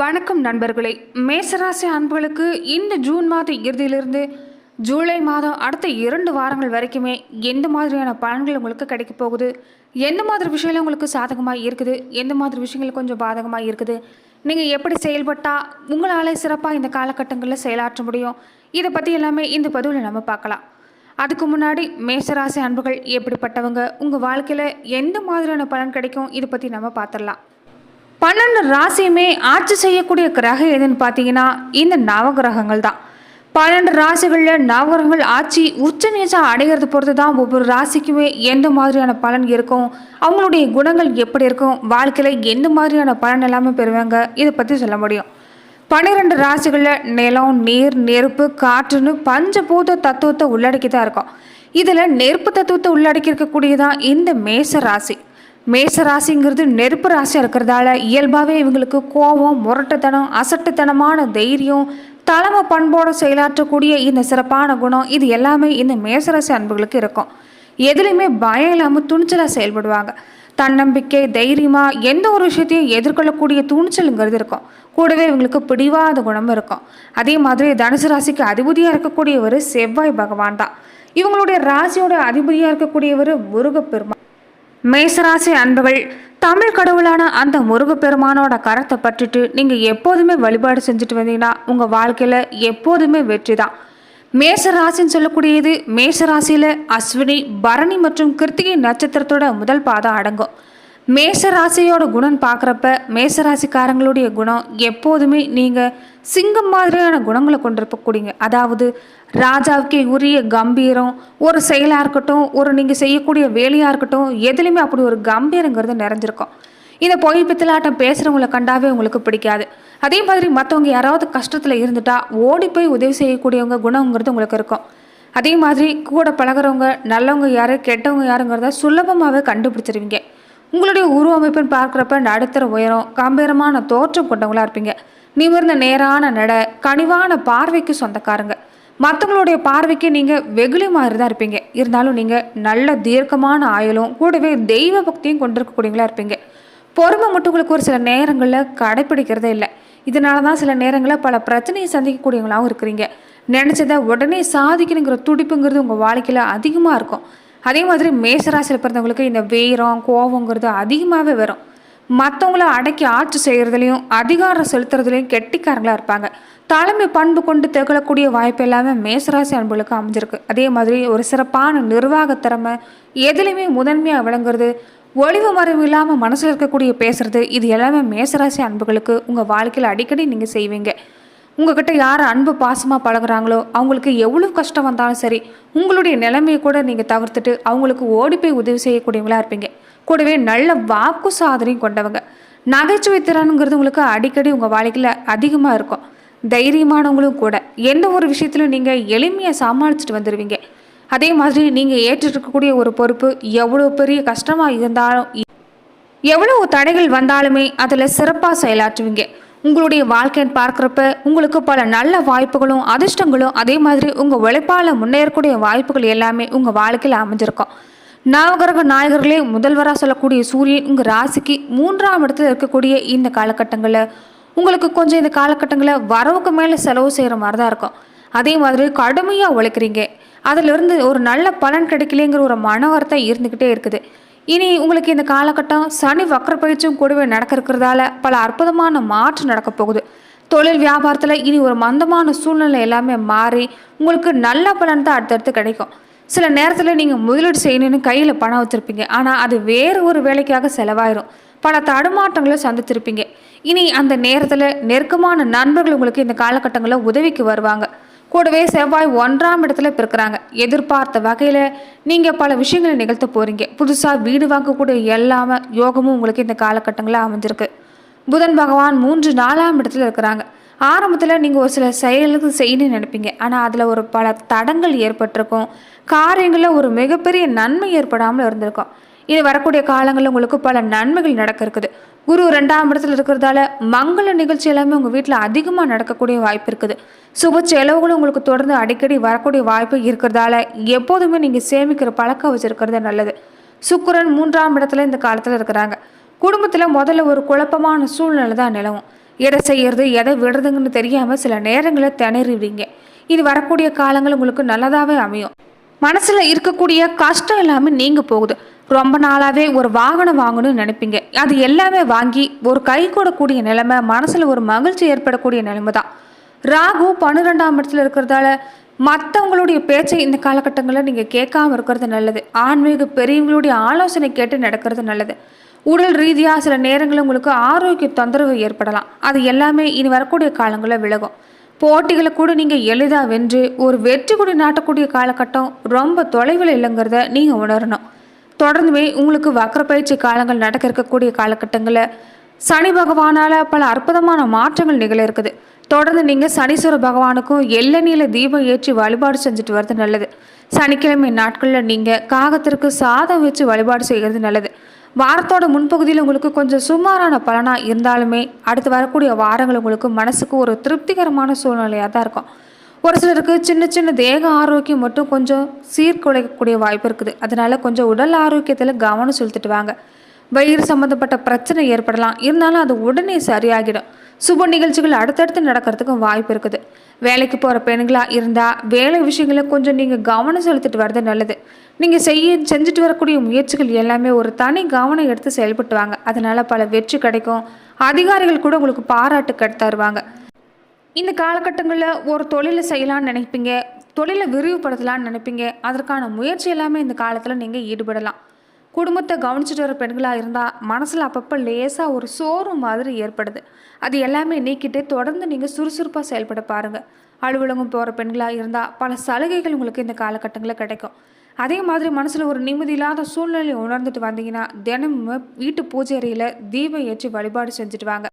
வணக்கம் நண்பர்களே. மேசராசி அன்புகளுக்கு இந்த ஜூன் மாத இறுதியிலிருந்து ஜூலை மாதம் அடுத்த இரண்டு வாரங்கள் வரைக்குமே எந்த மாதிரியான பலன்கள் உங்களுக்கு கிடைக்க போகுது? எந்த மாதிரி விஷயங்கள் உங்களுக்கு சாதகமாக இருக்குது? எந்த மாதிரி விஷயங்கள் கொஞ்சம் பாதகமாக இருக்குது? நீங்கள் எப்படி செயல்பட்டால் உங்களால் சிறப்பாக இந்த காலகட்டங்களில் செயலாற்ற முடியும்? இதை பற்றி எல்லாமே இந்த பதிவில் நம்ம பார்க்கலாம். அதுக்கு முன்னாடி மேசராசி அன்புகள் எப்படிப்பட்டவங்க? உங்கள் வாழ்க்கையில் எந்த மாதிரியான பலன் கிடைக்கும்? இதை பற்றி நம்ம பார்த்துடலாம். பன்னெண்டு ராசியுமே ஆட்சி செய்யக்கூடிய கிரகம் எதுன்னு பார்த்தீங்கன்னா இந்த நவகிரகங்கள் தான். பன்னெண்டு ராசிகளில் நவகிரகங்கள் ஆட்சி உச்ச நீச்சம் அடைகிறது பொறுத்து தான் ஒவ்வொரு ராசிக்குமே எந்த மாதிரியான பலன் இருக்கும் அவங்களுடைய குணங்கள் எப்படி இருக்கும் வாழ்க்கையில் எந்த மாதிரியான பலன் எல்லாமே பெறுவாங்க இதை பற்றி சொல்ல முடியும். பன்னிரெண்டு ராசிகளில் நிலம் நீர் நெருப்பு காற்றுன்னு பஞ்சபூத தத்துவத்தை உள்ளடக்கி தான் இருக்கும். இதில் நெருப்பு தத்துவத்தை உள்ளடக்கி இருக்கக்கூடியதான் இந்த மேச ராசி. மேச ராசிங்கிறது நெருப்பு ராசியாக இருக்கிறதால இயல்பாகவே இவங்களுக்கு கோபம் முரட்டுத்தனம் அசட்டுத்தனமான தைரியம் தலைமை பண்போடு செயலாற்றக்கூடிய இந்த சிறப்பான குணம் இது எல்லாமே இந்த மேசராசி அன்புகளுக்கு இருக்கும். எதுலேயுமே பயம் இல்லாமல் துணிச்சலாக செயல்படுவாங்க. தன்னம்பிக்கை தைரியமாக எந்த ஒரு விஷயத்தையும் எதிர்கொள்ளக்கூடிய துணிச்சலுங்கிறது இருக்கும். கூடவே இவங்களுக்கு பிடிவாத குணமும் இருக்கும். அதே மாதிரி தனுசு ராசிக்கு அதிபதியாக இருக்கக்கூடியவர் செவ்வாய் பகவான் தான். இவங்களுடைய ராசியோட அதிபதியாக இருக்கக்கூடியவர் முருகப்பெருமா மேசராசி அன்புகள் தமிழ் கடவுளான அந்த முருகப்பெருமானோட கரத்தை பற்றிட்டு நீங்கள் எப்போதுமே வழிபாடு செஞ்சுட்டு வந்தீங்கன்னா உங்கள் வாழ்க்கையில் எப்போதுமே வெற்றி தான். மேசராசின்னு சொல்லக்கூடியது மேசராசியில் அஸ்வினி பரணி மற்றும் கிருத்திகை நட்சத்திரத்தோட முதல் பாதம் அடங்கும். மேஷராசியோட குணம் பார்க்குறப்ப மேஷராசிக்காரங்களுடைய குணம் எப்போதுமே நீங்கள் சிங்கம் மாதிரியான குணங்களை கொண்டிருக்கக்கூடியங்க. அதாவது ராஜாவுக்கே உரிய கம்பீரம் ஒரு செயலாக இருக்கட்டும் ஒரு நீங்கள் செய்யக்கூடிய வேலையாக இருக்கட்டும் எதுலேயுமே அப்படி ஒரு கம்பீரங்கிறது நிறைஞ்சிருக்கும். இந்த பொய் பித்தலாட்டம் பேசுகிறவங்கள கண்டாவே உங்களுக்கு பிடிக்காது. அதே மாதிரி மற்றவங்க யாராவது கஷ்டத்தில் இருந்துட்டா ஓடி போய் உதவி செய்யக்கூடியவங்க குணங்கிறது உங்களுக்கு இருக்கும். அதே மாதிரி கூட பழகுறவங்க நல்லவங்க யார் கெட்டவங்க யாருங்கிறத சுலபமாகவே கண்டுபிடிச்சிருவீங்க. உங்களுடைய உருவமைப்புன்னு பார்க்குறப்ப நடுத்தர உயரம் கம்பீரமான தோற்றம் கொண்டவங்களாக இருப்பீங்க. நிமிர்ந்த நேரான நட கனிவான பார்வைக்கு சொந்தக்காரங்க. மற்றவங்களுடைய பார்வைக்கு நீங்கள் வெகுளி மாதிரி தான் இருப்பீங்க. இருந்தாலும் நீங்கள் நல்ல தீர்க்கமான ஆயுளும் கூடவே தெய்வ பக்தியும் கொண்டிருக்கக்கூடியவங்களா இருப்பீங்க. பொறுமை மட்டும் உங்களுக்கு ஒரு சில நேரங்களில் கடைப்பிடிக்கிறதே இல்லை. இதனால தான் சில நேரங்களில் பல பிரச்சனையை சந்திக்கக்கூடியவங்களாகவும் இருக்கிறீங்க. நினச்சதை உடனே சாதிக்கணுங்கிற துடிப்புங்கிறது உங்கள் வாழ்க்கையில் அதிகமாக இருக்கும். அதே மாதிரி மேசராசியில் பிறந்தவங்களுக்கு இந்த வேரம் கோபங்கிறது அதிகமாகவே வரும். மற்றவங்கள அடக்கி ஆட்சி செய்கிறதுலையும் அதிகாரம் செலுத்துறதுலையும் கெட்டிக்காரங்களாக இருப்பாங்க. தலைமை பண்பு கொண்டு திகழக்கூடிய வாய்ப்பு எல்லாமே மேசராசி அன்புகளுக்கு அமைஞ்சிருக்கு. அதே மாதிரி ஒரு சிறப்பான நிர்வாக திறமை எதுலேயுமே முதன்மையாக விளங்குறது ஒளிவு மறைவு இல்லாமல் மனசில் இருக்கக்கூடிய பேசுறது இது எல்லாமே மேசராசி அன்புகளுக்கு உங்கள் வாழ்க்கையில் அடிக்கடி நீங்கள் செய்வீங்க. உங்ககிட்ட யார் அன்பு பாசமாக பழகுறாங்களோ அவங்களுக்கு எவ்வளோ கஷ்டம் வந்தாலும் சரி உங்களுடைய நிலைமையை கூட நீங்கள் தவிர்த்துட்டு அவங்களுக்கு ஓடி போய் உதவி செய்யக்கூடியவங்களா இருப்பீங்க. கூடவே நல்ல வாக்கு சாதனையும் கொண்டவங்க. நகைச்சுவை திறனுங்கிறது உங்களுக்கு அடிக்கடி உங்கள் வாழ்க்கையில் அதிகமாக இருக்கும். தைரியமானவங்களும் கூட. எந்த ஒரு விஷயத்திலும் நீங்கள் எளிமையாக சமாளிச்சுட்டு வந்துடுவீங்க அதே மாதிரி நீங்கள் ஏற்றிருக்கக்கூடிய ஒரு பொறுப்பு எவ்வளோ பெரிய கஷ்டமாக இருந்தாலும் எவ்வளோ தடைகள் வந்தாலுமே அதில் சிறப்பாக செயலாற்றுவீங்க. உங்களுடைய வாழ்க்கைன்னு பார்க்குறப்ப உங்களுக்கு பல நல்ல வாய்ப்புகளும் அதிர்ஷ்டங்களும் அதே மாதிரி உங்கள் உழைப்பால் முன்னேறக்கூடிய வாய்ப்புகள் எல்லாமே உங்கள் வாழ்க்கையில் அமைஞ்சிருக்கும். நவகிரக நாயகர்களே முதல்வராக சொல்லக்கூடிய சூரியன் உங்கள் ராசிக்கு மூன்றாம் இடத்துல இருக்கக்கூடிய இந்த காலகட்டங்களில் உங்களுக்கு கொஞ்சம் இந்த காலகட்டங்களில் வரவுக்கு மேலே செலவு செய்கிற மாதிரி தான் இருக்கும். அதே மாதிரி கடுமையாக உழைக்கிறீங்க. அதிலிருந்து ஒரு நல்ல பலன் கிடைக்கலங்கிற ஒரு மன வார்த்தை இருந்துக்கிட்டே இருக்குது. இனி உங்களுக்கு இந்த காலகட்டம் சனி வக்கர பயிற்சியும் கூடவே நடக்க இருக்கிறதால பல அற்புதமான மாற்றம் நடக்க போகுது. தொழில் வியாபாரத்தில் இனி ஒரு மந்தமான சூழ்நிலை எல்லாமே மாறி உங்களுக்கு நல்ல பலன் தான் அடுத்தடுத்து கிடைக்கும். சில நேரத்தில் நீங்கள் முதலீடு செய்யணும்னு கையில் பணம் வச்சுருப்பீங்க. ஆனால் அது வேறு ஒரு வேலைக்காக செலவாயிரும். பல தடுமாற்றங்களை சந்திச்சிருப்பீங்க இனி அந்த நேரத்தில் நெருக்கமான நண்பர்கள் உங்களுக்கு இந்த காலகட்டங்களில் உதவிக்கு வருவாங்க. கூடவே செவ்வாய் ஒன்றாம் இடத்துல பிறக்கிறாங்க. எதிர்பார்த்த வகையில் நீங்கள் பல விஷயங்களை நிகழ்த்த போகிறீங்க புதுசாக வீடு வாங்கக்கூடிய எல்லாமே யோகமும் உங்களுக்கு இந்த காலகட்டங்களில் அமைஞ்சிருக்கு. புதன் பகவான் மூன்று நாலாம் இடத்துல இருக்கிறாங்க. ஆரம்பத்தில் நீங்கள் ஒரு சில செயலுக்கு செய்யணும்னு நினைப்பீங்க. ஆனால் அதில் ஒரு பல தடங்கள் ஏற்பட்டிருக்கும். காரியங்களில் ஒரு மிகப்பெரிய நன்மை ஏற்படாமல் இருந்திருக்கும். இது வரக்கூடிய காலங்களில் உங்களுக்கு பல நன்மைகள் நடக்க இருக்குது குரு ரெண்டாம் இடத்துல இருக்கிறதால மங்கள நிகழ்ச்சி எல்லாமே உங்கள் வீட்டில் அதிகமாக நடக்கக்கூடிய வாய்ப்பு இருக்குது. சுப செலவுகளும் உங்களுக்கு தொடர்ந்து அடிக்கடி வரக்கூடிய வாய்ப்பு இருக்கிறதால எப்போதுமே நீங்கள் சேமிக்கிற பழக்கம் வச்சுருக்கிறது நல்லது. சுக்கிரன் மூன்றாம் இடத்துல இந்த காலத்தில் இருக்கிறாங்க. குடும்பத்தில் முதல்ல ஒரு குழப்பமான சூழ்நிலை தான் நிலவும். எதை செய்யறது எதை விடுறதுங்கன்னு தெரியாமல் சில நேரங்களில் திணறிடுவீங்க. இது வரக்கூடிய காலங்கள் உங்களுக்கு நல்லதாகவே அமையும். மனசில் இருக்கக்கூடிய கஷ்டம் எல்லாமே நீங்கள் போகுது. ரொம்ப நாளாகவே ஒரு வாகனம் வாங்கணும்னு நினைப்பீங்க. அது எல்லாமே வாங்கி ஒரு கை கூடக்கூடிய நிலைமை மனசில் ஒரு மகிழ்ச்சி ஏற்படக்கூடிய நிலைமை தான் ராகு பன்னிரெண்டாம் இடத்துல இருக்கிறதால மற்றவங்களுடைய பேச்சை இந்த காலகட்டங்களில் நீங்கள் கேட்காம இருக்கிறது நல்லது. ஆன்மீக பெரியவங்களுடைய ஆலோசனை கேட்டு நடக்கிறது நல்லது. உடல் ரீதியாக சில நேரங்களில் உங்களுக்கு ஆரோக்கிய தொந்தரவு ஏற்படலாம். அது எல்லாமே இனி வரக்கூடிய காலங்களில் விலகும். போட்டிகளை கூட நீங்கள் எளிதாக வென்று ஒரு வெற்றி கொடி நாட்டக்கூடிய காலகட்டம் ரொம்ப தொலைவில் இல்லைங்கிறத நீங்கள் உணரணும். தொடர்ந்துமே உங்களுக்கு வக்ர பயிற்சி காலங்கள் நடக்க இருக்கக்கூடிய காலகட்டங்களில் சனி பகவானால் பல அற்புதமான மாற்றங்கள் நிகழ இருக்குது. தொடர்ந்து நீங்கள் சனீஸ்வர பகவானுக்கும் எள்ளநீல தீபம் ஏற்றி வழிபாடு செஞ்சுட்டு வர்றது நல்லது. சனிக்கிழமை நாட்களில் நீங்கள் காகத்திற்கு சாதம் வச்சு வழிபாடு செய்கிறது நல்லது. வாரத்தோட முன்பகுதியில் உங்களுக்கு கொஞ்சம் சுமாரான பலனாக இருந்தாலுமே அடுத்து வரக்கூடிய வாரங்கள் உங்களுக்கு மனசுக்கு ஒரு திருப்திகரமான சூழ்நிலையாக தான் இருக்கும். ஒரு சிலருக்கு சின்ன சின்ன தேக ஆரோக்கியம் மட்டும் கொஞ்சம் சீர்குலைக்கக்கூடிய வாய்ப்பு இருக்குது. அதனால் கொஞ்சம் உடல் ஆரோக்கியத்தில் கவனம் செலுத்திட்டு வாங்க. வயிறு சம்மந்தப்பட்ட பிரச்சனை ஏற்படலாம். இருந்தாலும் அது உடனே சரியாகிடும். சுப நிகழ்ச்சிகள் அடுத்தடுத்து நடக்கிறதுக்கும் வாய்ப்பு இருக்குது. வேலைக்கு போகிற பெண்களாக இருந்தால் வேலை விஷயங்களை கொஞ்சம் நீங்கள் கவனம் செலுத்திட்டு வர்றது நல்லது. நீங்கள் செய்ய செஞ்சுட்டு வரக்கூடிய முயற்சிகள் எல்லாமே ஒரு தனி கவனம் எடுத்து செயல்பட்டு வாங்க. அதனால் பல வெற்றி கிடைக்கும். அதிகாரிகள் கூட உங்களுக்கு பாராட்டு கட்டு தருவாங்க. இந்த காலகட்டங்களில் ஒரு தொழிலை செய்யலாம்னு நினைப்பீங்க தொழிலை விரிவுபடுத்தலாம்னு நினைப்பீங்க அதற்கான முயற்சி எல்லாமே இந்த காலத்தில் நீங்கள் ஈடுபடலாம். குடும்பத்தை கவனிச்சுட்டு வர பெண்களாக இருந்தால் மனசில் அப்பப்போ லேசாக ஒரு சோறு மாதிரி ஏற்படுது. அது எல்லாமே நீக்கிட்டு தொடர்ந்து நீங்கள் சுறுசுறுப்பாக செயல்பட பாருங்கள் அலுவலகம் போகிற பெண்களாக இருந்தால் பல சலுகைகள் உங்களுக்கு இந்த காலகட்டங்களில் கிடைக்கும். அதே மாதிரி மனசில் ஒரு நிம்மதி இல்லாத சூழ்நிலையை உணர்ந்துட்டு வந்தீங்கன்னா தினமும் வீட்டு பூஜை அறையில் தீபம் ஏற்றி வழிபாடு செஞ்சுட்டு வாங்க.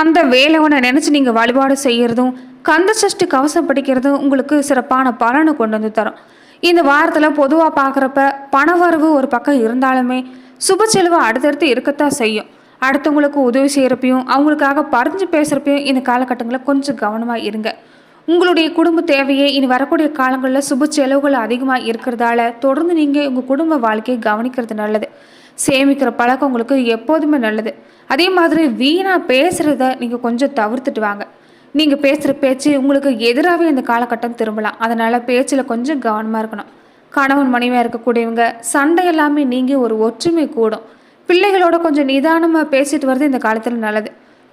அந்த வேலவனை நினச்சி நீங்கள் வழிபாடு செய்கிறதும் கந்த சஷ்டி கவசம் படிக்கிறதும் உங்களுக்கு சிறப்பான பலனை கொண்டு வந்து தரும். இந்த வாரத்தில் பொதுவாக பார்க்குறப்ப பணவரவு ஒரு பக்கம் இருந்தாலுமே சுப செலவு அடுத்தடுத்து இருக்கத்தான் செய்யும். அடுத்தவங்களுக்கு உதவி செய்கிறப்பையும் அவங்களுக்காக பறிஞ்சு பேசுகிறப்பையும் இந்த காலகட்டங்களில் கொஞ்சம் கவனமாக இருங்க. உங்களுடைய குடும்ப தேவையை இனி வரக்கூடிய காலங்களில் சுப செலவுகள் அதிகமாக இருக்கிறதால தொடர்ந்து நீங்கள் உங்கள் குடும்ப வாழ்க்கையை கவனிக்கிறது நல்லது. சேமிக்கிற பழக்கம் உங்களுக்கு எப்போதுமே நல்லது. அதே மாதிரி வீணாக பேசுகிறத நீங்கள் கொஞ்சம் தவிர்த்துட்டு வாங்க. நீங்கள் பேசுகிற பேச்சு உங்களுக்கு எதிராகவே இந்த காலகட்டம் திரும்பலாம். அதனால் பேச்சில் கொஞ்சம் கவனமாக இருக்கணும். கணவன் மனைவியாக இருக்கக்கூடியவங்க சண்டை எல்லாமே நீங்கள் ஒரு ஒற்றுமை கூடும். பிள்ளைகளோட கொஞ்சம் நிதானமாக பேசிட்டு வர்றது இந்த காலத்தில் நல்லது.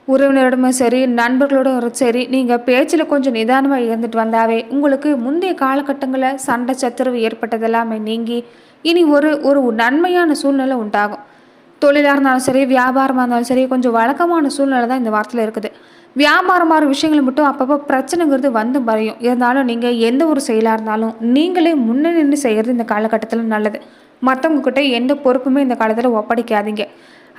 உறவினரிடமும் சரி நண்பர்களோட சரி நீங்கள் பேச்சில் கொஞ்சம் நிதானமாக இருந்துட்டு வந்தாவே உங்களுக்கு முந்தைய காலகட்டங்களில் சண்டை சச்சரவு ஏற்பட்டதெல்லாமே நீங்கி இனி ஒரு ஒரு நன்மையான சூழ்நிலை உண்டாகும். தொழிலாக இருந்தாலும் சரி வியாபாரமாக இருந்தாலும் சரி கொஞ்சம் வழக்கமான சூழ்நிலை தான் இந்த வாரத்தில் இருக்குது. வியாபாரமான விஷயங்கள் மட்டும் அப்பப்போ பிரச்சனைங்கிறது வந்து மறையும். இருந்தாலும் நீங்கள் எந்த ஒரு செயலாக இருந்தாலும் நீங்களே முன்னே நின்று செய்கிறது இந்த காலகட்டத்தில் நல்லது. மற்றவங்கக்கிட்ட எந்த பொறுப்புமே இந்த காலத்தில் ஒப்படைக்காதீங்க.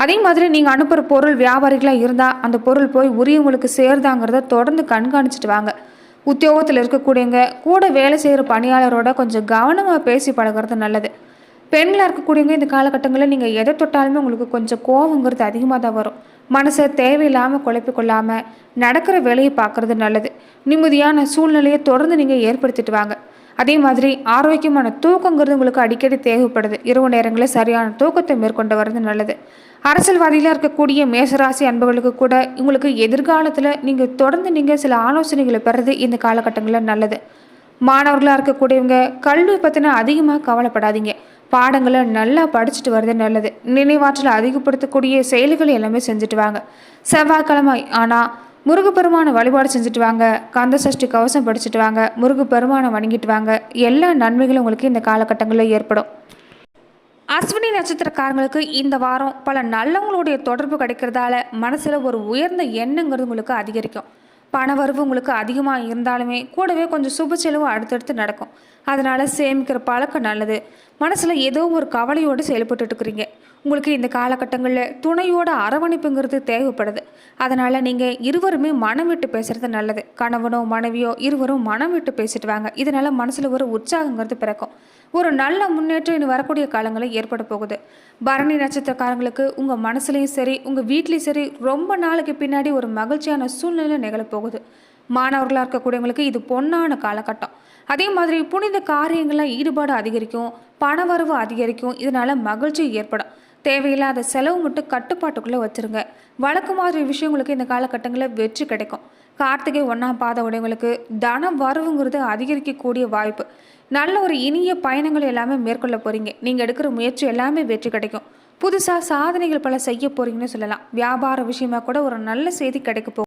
அதே மாதிரி நீங்கள் அனுப்புகிற பொருள் வியாபாரிகளாக இருந்தால் அந்த பொருள் போய் உரியவங்களுக்கு சேருதாங்கிறத தொடர்ந்து கண்காணிச்சிட்டு வாங்க. உத்தியோகத்தில் இருக்கக்கூடியவங்க கூட வேலை செய்கிற பணியாளரோட கொஞ்சம் கவனமாக பேசி பழகிறது நல்லது. பெண்களாக இருக்கக்கூடியவங்க இந்த காலகட்டங்களில் நீங்கள் எதை தொட்டாலுமே உங்களுக்கு கொஞ்சம் கோவங்கிறது அதிகமாக தான் வரும். மனசை தேவையில்லாமல் குழப்பி கொள்ளாமல் நடக்கிற வேலையை பார்க்குறது நல்லது. நிம்மதியான சூழ்நிலையை தொடர்ந்து நீங்கள் ஏற்படுத்திட்டு வாங்க. அதே மாதிரி ஆரோக்கியமான தூக்கங்கிறது உங்களுக்கு அடிக்கடி தேவைப்படுது. இரவு நேரங்களில் சரியான தூக்கத்தை மேற்கொண்டு வர்றது நல்லது. அரசியல்வாதியில் இருக்கக்கூடிய மேசராசி அன்புகளுக்கு கூட உங்களுக்கு எதிர்காலத்தில் நீங்கள் தொடர்ந்து நீங்கள் சில ஆலோசனைகளை பெறது இந்த காலகட்டங்களில் நல்லது. மாணவர்களாக இருக்கக்கூடியவங்க கல்வி பற்றின அதிகமாக கவலைப்படாதீங்க. பாடங்களை நல்லா படிச்சுட்டு வர்றது நல்லது. நினைவாற்றலை அதிகப்படுத்தக்கூடிய செயல்கள் எல்லாமே செஞ்சுட்டு வாங்க. செவ்வாய்க்கிழமை ஆனால் முருகப்பெருமான வழிபாடு செஞ்சுட்டு வாங்க. கந்த சஷ்டி கவசம் படிச்சுட்டு வாங்க. முருகப்பெருமானை வணங்கிட்டு வாங்க. எல்லா நன்மைகளும் உங்களுக்கு இந்த காலகட்டங்களில் ஏற்படும். அஸ்வினி நட்சத்திரக்காரங்களுக்கு இந்த வாரம் பல நல்லவங்களுடைய தொடர்பு கிடைக்கிறதால மனசில் ஒரு உயர்ந்த எண்ணங்கிறது உங்களுக்கு அதிகரிக்கும். பணவரவு உங்களுக்கு அதிகமாக இருந்தாலுமே கூடவே கொஞ்சம் சுப செலவு அடுத்தடுத்து நடக்கும். அதனால் சேமிக்கிற பழக்கம் நல்லது. மனசில் ஏதோ ஒரு கவலையோடு செயல்பட்டு இருக்கிறீங்க. உங்களுக்கு இந்த காலகட்டங்களில் துணையோட அரவணைப்புங்கிறது தேவைப்படுது. அதனால் நீங்கள் இருவருமே மனம் விட்டு பேசுகிறது நல்லது. கணவனோ மனைவியோ இருவரும் மனம் விட்டு பேசிட்டு வாங்க. இதனால் மனசில் ஒரு உற்சாகங்கிறது பிறக்கும். ஒரு நல்ல முன்னேற்றம் இனி வரக்கூடிய காலங்களில் ஏற்பட போகுது. பரணி நட்சத்திரக்காரங்களுக்கு உங்கள் மனசுலையும் சரி உங்கள் வீட்லேயும் சரி ரொம்ப நாளைக்கு பின்னாடி ஒரு மகிழ்ச்சியான சூழ்நிலை நிகழப்போகுது மாணவர்களாக இருக்கக்கூடியவங்களுக்கு இது பொன்னான காலகட்டம். அதே மாதிரி புனித காரியங்கள்லாம் ஈடுபாடு அதிகரிக்கும் பணவரவு அதிகரிக்கும். இதனால் மகிழ்ச்சி ஏற்படும். தேவையில்லாத செலவு மட்டும் கட்டுப்பாட்டுக்குள்ளே வச்சுருங்க. வழக்கு மாதிரி விஷயங்களுக்கு இந்த காலகட்டங்களில் வெற்றி கிடைக்கும். கார்த்திகை ஒன்றாம் பாத உடையவங்களுக்கு தன வரவுங்கிறது அதிகரிக்கக்கூடிய வாய்ப்பு. நல்ல ஒரு இனிய பயணங்கள் எல்லாமே மேற்கொள்ள போகிறீங்க நீங்கள் எடுக்கிற முயற்சி எல்லாமே வெற்றி கிடைக்கும். புதுசாக சாதனைகள் பல செய்ய போகிறீங்கன்னு சொல்லலாம். வியாபார விஷயமா கூட ஒரு நல்ல செய்தி கிடைக்க போகுது.